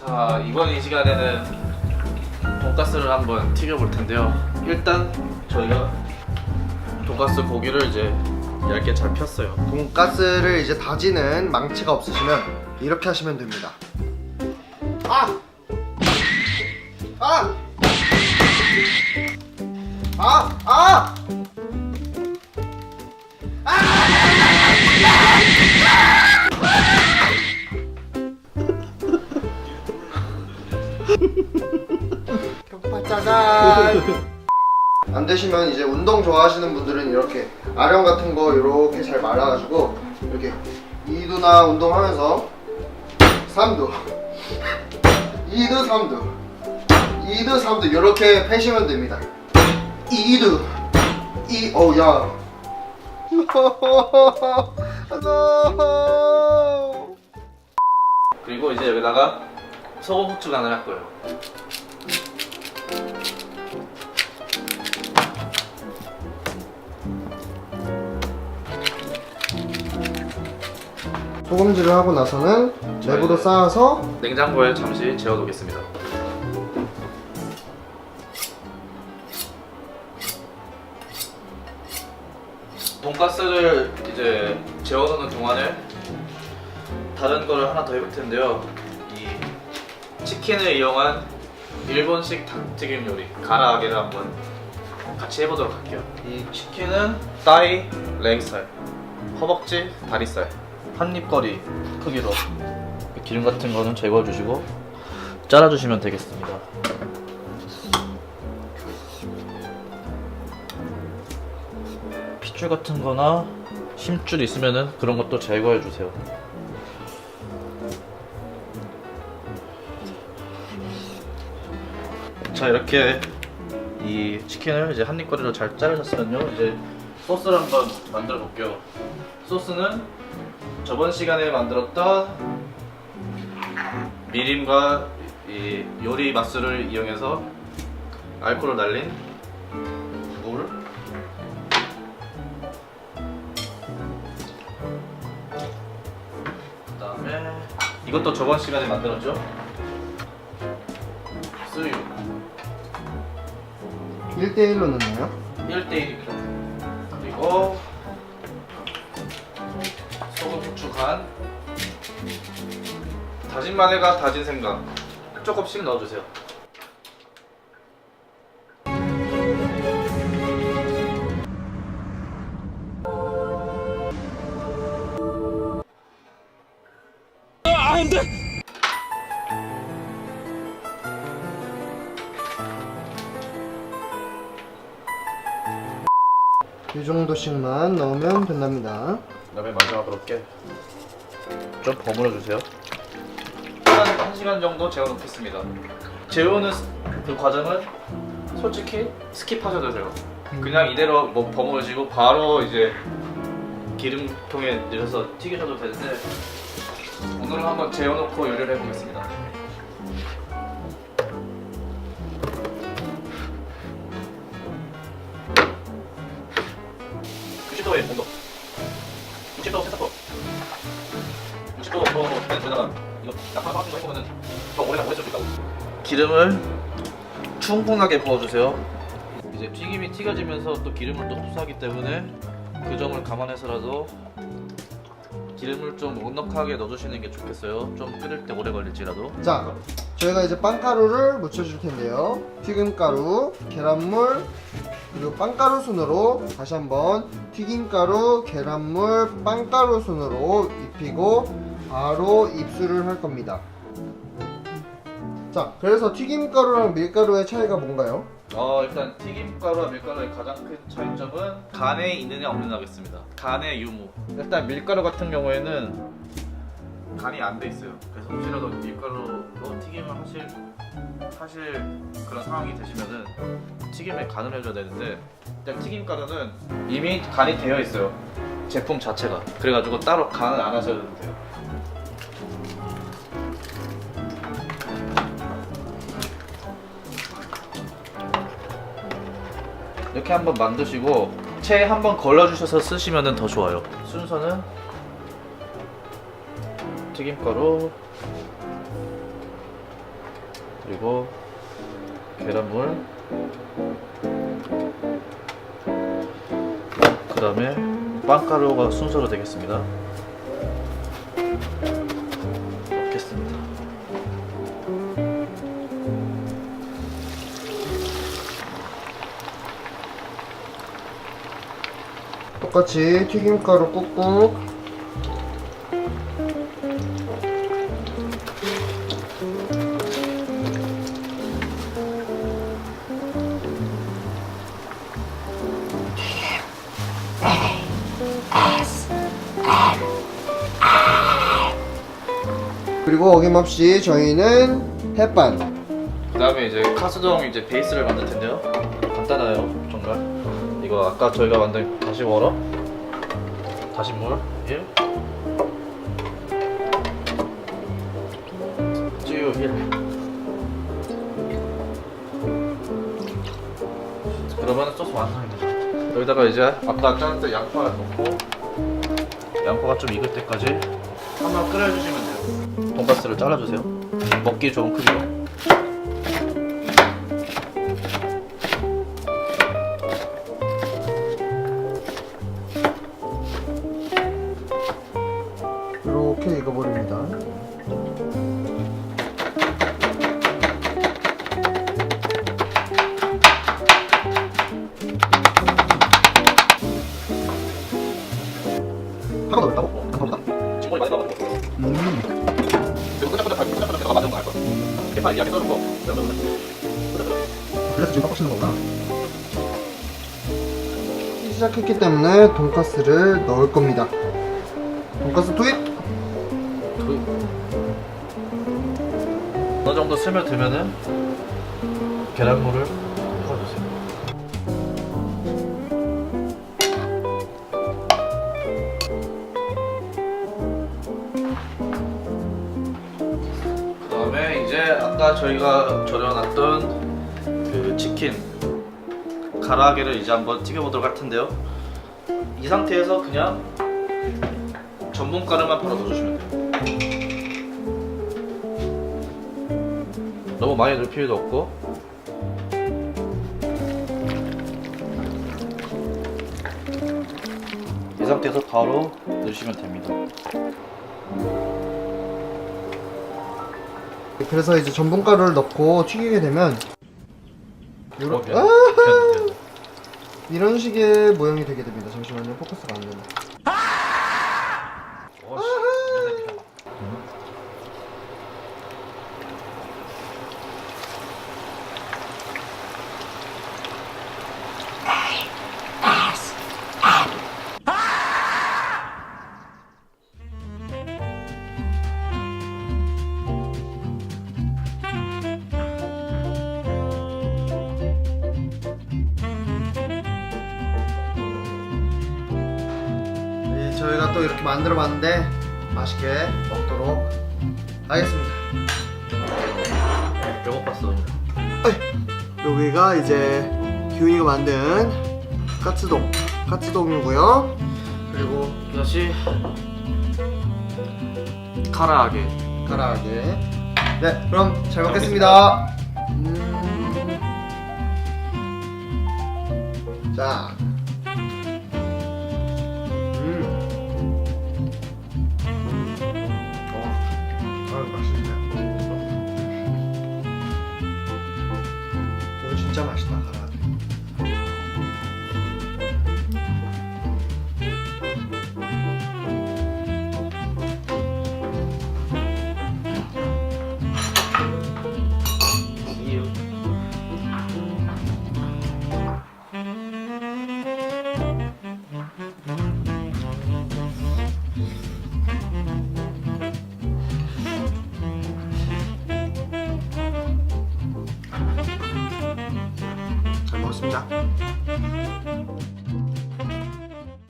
자 이번 이 시간에는 돈가스를 한번 튀겨볼 텐데요. 일단 저희가 돈가스 고기를 이제 얇게 잘 폈어요. 돈가스를 이제 다지는 망치가 없으시면 이렇게 하시면 됩니다. 아! 아! 아! 아! 짜잔! 안 되시면 이제 운동 좋아하시는 분들은 이렇게 아령 같은 거 이렇게 잘 말아가지고 이렇게 2두나 운동하면서 3두. 2두 3두. 2두 3두. 이렇게 패시면 됩니다. 2두. 2 어우 야. 그리고 이제 여기다가 소금 후추 간을 할 거예요. 소금질을 하고 나서는 랩으로 쌓아서 냉장고에 잠시 재워두겠습니다. 돈가스를 이제 재워놓는 동안에 다른 거를 하나 더 해볼 텐데요. 이 치킨을 이용한 일본식 닭튀김 요리 가라아게를 한번 같이 해보도록 할게요. 이 치킨은 따이, 레그살, 허벅지, 다리살 한 입거리 크기로 기름 같은 거는 제거해 주시고 잘라 주시면 되겠습니다. 핏줄 같은 거나 힘줄 있으면은 그런 것도 제거해 주세요. 자 이렇게 이 치킨을 이제 한 입거리로 잘 자르셨으면요 이제 소스를 한번 만들어 볼게요. 소스는 저번 시간에 만들었던 미림과 이 요리 맛술을 이용해서 알코올을 날린 물. 그다음에 이것도 저번 시간에 만들었죠? 수유 1대1로 넣나요? 1대1입니다 다진 마늘과 다진 생강 조금씩 넣어주세요 이 정도씩만 넣으면 된답니다. 그다음에 마지막으로 깨. 좀 버무려 주세요. 한 1시간 정도 재워 놓겠습니다. 재우는 스- 그 과정은 솔직히 스킵하셔도 돼요. 그냥 이대로 뭐 버무려지고 바로 이제 기름통에 넣어서 튀기셔도 되는데 오늘은 한번 재워 놓고 요리를 해 보겠습니다. 유치도에 온도 60도 세탁도 60도 뭐 그다가 이거 약간 같은 거 해보면은 더 오래 오래 쓸수 있다고 기름을 충분하게 부어주세요. 이제 튀김이 튀겨지면서 또 기름을 또 흡수하기 때문에 그 점을 감안해서라도 기름을 좀 넉넉하게 넣어주시는 게 좋겠어요. 좀 끓일 때 오래 걸릴지라도. 자, 저희가 이제 빵가루를 묻혀줄 텐데요. 튀김가루, 계란물, 그리고 빵가루 순으로 다시 한번 튀김가루, 계란물, 빵가루 순으로 입히고 바로 입수를 할 겁니다. 자, 그래서 튀김가루랑 밀가루의 차이가 뭔가요? 어 일단 튀김가루와 밀가루의 가장 큰 차이점은 간에 있느냐 없느냐겠습니다. 간의 유무. 일단 밀가루 같은 경우에는 간이 안 돼 있어요. 그래서 혹시라도 밀가루로 튀김을 하실 하실 그런 상황이 되시면은 튀김에 간을 해줘야 되는데 일단 튀김가루는 이미 간이 되어 있어요. 제품 자체가. 그래가지고 따로 간을 안 하셔도 돼요. 이렇게 한번 만드시고 체에 한번 걸러주셔서 쓰시면 더 좋아요. 순서는 튀김가루, 그리고 계란물 그 다음에 빵가루가 순서로 되겠습니다 똑같이 튀김가루 꾹꾹. 그리고 어김없이 저희는 햇반. 그 다음에 이제 카스동 이제 베이스를 만들 텐데요. 간단해요 정말 이거 아까 저희가 만든 다시 워러 다시 물 1, 찌유 1 그러면 소스 완성입니다. 여기다가 이제 아까 짜놨던 양파를 넣고 양파가 좀 익을 때까지 한번 끓여주시면 돼요. 돈가스를 잘라주세요. 먹기 좋은 크기로 하나 더 넣었다고? 안 넣었다? 지금 많이 나왔고 음. 그리고 끄적끄적 내가 만든 거알 거야 대파 이야기 써놓고 그래서 지금 빡치는 거구나. 시작했기 때문에 돈가스를 넣을 겁니다. 돈가스 투입. 어느 정도 스며들면은 계란물을 아까 저희가 절여놨던 그 치킨 가라아게를 이제 한번 튀겨보도록 할 텐데요. 이 상태에서 그냥 전분 가루만 바로 넣어주시면 돼요. 너무 많이 넣을 필요도 없고. 이 상태에서 바로 넣으시면 됩니다 그래서 이제 전분가루를 넣고 튀기게 되면 어, 이런 미안. 아! 이런 식의 모양이 되게 됩니다. 잠시만요. 포커스가 안 되네. 또 이렇게 만들어 봤는데 맛있게 먹도록 하겠습니다. 배고팠어 여기가 이제 기훈이가 만든 까츠동, 까츠동이고요. 그리고 이것이 카라아게 가라아게. 네, 그럼 잘 먹겠습니다. 음. 자. 진짜맛있다 가.